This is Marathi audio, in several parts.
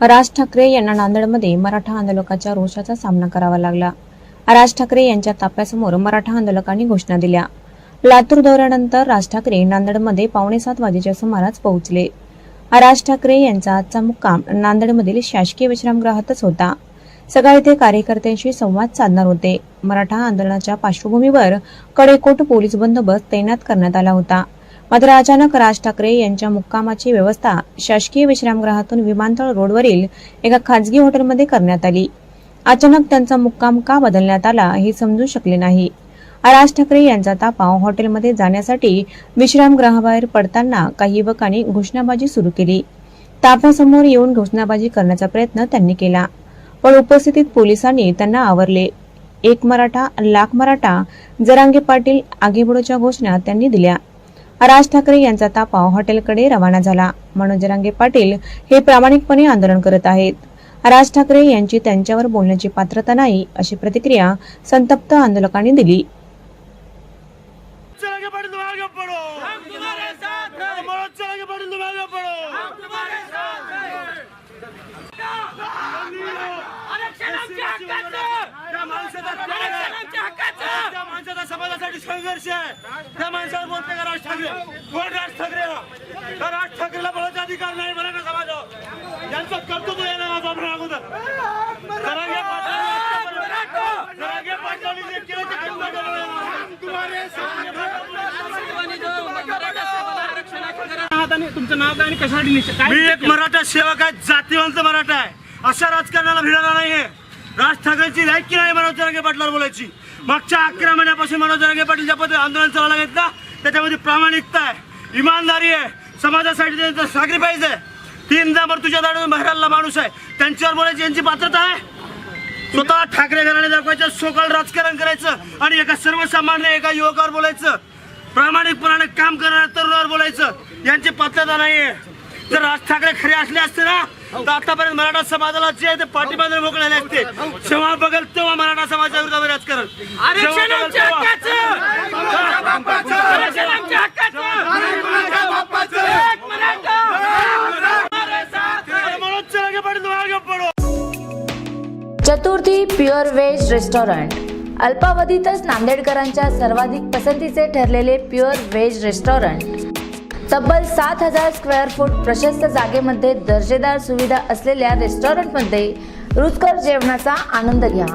राज ठाकरे यांना नांदेडमध्ये मराठा आंदोलकाच्या रोषाचा सामना करावा लागला. राज ठाकरे यांच्या ताप्यासमोर मराठा आंदोलकांनी घोषणा दिल्या. लातूर दौऱ्यानंतर राज ठाकरे नांदेडमध्ये पावणे सात वाजेच्या सुमारास पोहोचले. राज ठाकरे यांचा आजचा मुक्काम नांदेडमधील शासकीय विश्रामगृहातच होता. सकाळी ते कार्यकर्त्यांशी संवाद साधणार होते. मराठा आंदोलनाच्या पार्श्वभूमीवर कडेकोट पोलीस बंदोबस्त तैनात करण्यात आला होता. मात्र अचानक राज ठाकरे यांच्या मुक्कामाची व्यवस्था शासकीय विश्रामगृहातून विमानतळ रोडवरील एका खाजगी हॉटेलमध्ये करण्यात आली. अचानक त्यांचा मुक्काम का बदलण्यात आला हे समजू शकले नाही. राज ठाकरे यांचा तापाव हॉटेलमध्ये जाण्यासाठी विश्रामगृहाबाहेर पडताना काही युवकांनी घोषणाबाजी सुरू केली. ताफ्यासमोर येऊन घोषणाबाजी करण्याचा प्रयत्न त्यांनी केला. पण उपस्थितीत पोलिसांनी त्यांना आवरले. एक मराठा लाख मराठा जरांगे पाटील आगेबडोच्या घोषणा त्यांनी दिल्या. राज ठाकरे यांचा तापा हॉटेलकडे रवाना झाला. मनोज जरांगे पाटील हे प्रामाणिकपणे आंदोलन करत आहेत. राज ठाकरे यांची त्यांच्यावर बोलण्याची पात्रता नाही अशी प्रतिक्रिया संतप्त आंदोलकांनी दिली चल आगे बढ़ तुम आगे बढ़ो हम तुम्हारे साथ हैं मनोज चल आगे बढ़ तुम आगे बढ़ो हम तुम्हारे साथ हैं आरक्षण आमच्या हक्काचं त्या माणसाचा त्याग आरक्षण आहे. आमच्या हक्काचं त्या माणसाचा समाजासाठी संघर्ष आहे. त्या माणसाला बोलते का राज ठाकरे? कोण राज ठाकरे? त्या राज ठाकरेला बोलायचा अधिकार नाही मराठा समाजावर यांचं कर्तृत्व येणार आपण अगोदर. जरांगे पाटलांनी जरांगे पाटलांनी जे केलं ते करू नका. तुमचं नाव काय आणि कशासाठी मी एक मराठा सेवक आहे जातीवंत मराठा आहे. अशा राजकारणाला भिडाला नाहीये राज ठाकरेंची लायकी नाही मनोज जरांगे पाटलावर बोलायची. मागच्या अकरा महिन्यापासून मनोज जरांगे पाटील ज्या पद्धतीने आंदोलन चालवलं घेतलं त्याच्यामध्ये प्रामाणिकता आहे इमानदारी आहे समाजासाठी त्यांचं सॅक्रिफाईस आहे. तीनदा मग तुझ्या दाडून बहिराला माणूस आहे. त्यांच्यावर बोलायची यांची पात्रता आहे. स्वतः ठाकरे घराने दाखवायचं सोकाल राजकारण करायचं आणि एका सर्वसामान्य एका युवकावर बोलायचं. प्रामाणिकपणाने काम करणाऱ्या तरुणावर बोलायचं. यांची पात्रता नाहीये. जर राज ठाकरे खरे असले असते ना तर आतापर्यंत मराठा समाजाला जे आहे ते पाठीबांधून मोकळले असते जेव्हा बघल तेव्हा मराठा समाजाच्या विरोधात राजकारण. आरक्षण जेव्हा बघेल आमच्या तेव्हा. हक्काचं! आरक्षण आमच्या हक्काचं! एक मराठा तुम्हारे साथ मनोज चला पाटील तुम्ही आगे पडो चतुर्थी प्युअर व्हेज रेस्टॉरंट. अल्पावधीतच नांदेडकरांच्या सर्वाधिक पसंतीचे ठरलेले प्युअर व्हेज रेस्टॉरंट. तब्बल सात हजार स्क्वेअर फूट प्रशस्त जागेमध्ये दर्जेदार सुविधा असलेल्या रेस्टॉरंटमध्ये रुचकर जेवणाचा आनंद घ्या.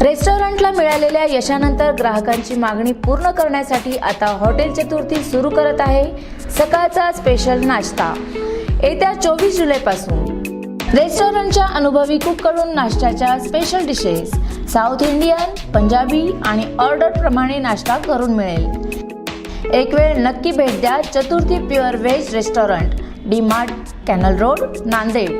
रेस्टॉरंटला मिळालेल्या यशानंतर ग्राहकांची मागणी पूर्ण करण्यासाठी आता हॉटेल चतुर्थी सुरू करत आहे. सकाळचा स्पेशल नाश्ता. येत्या चोवीस जुलैपासून. रेस्टॉरंटच्या अनुभवी कुककडून नाश्त्याच्या special dishes South Indian Punjabi आणि ऑर्डर प्रमाणे नाश्ता करून मिळेल. एक वेळ नक्की भेट द्या Chaturthi pure veg restaurant D mart canal road Nanded.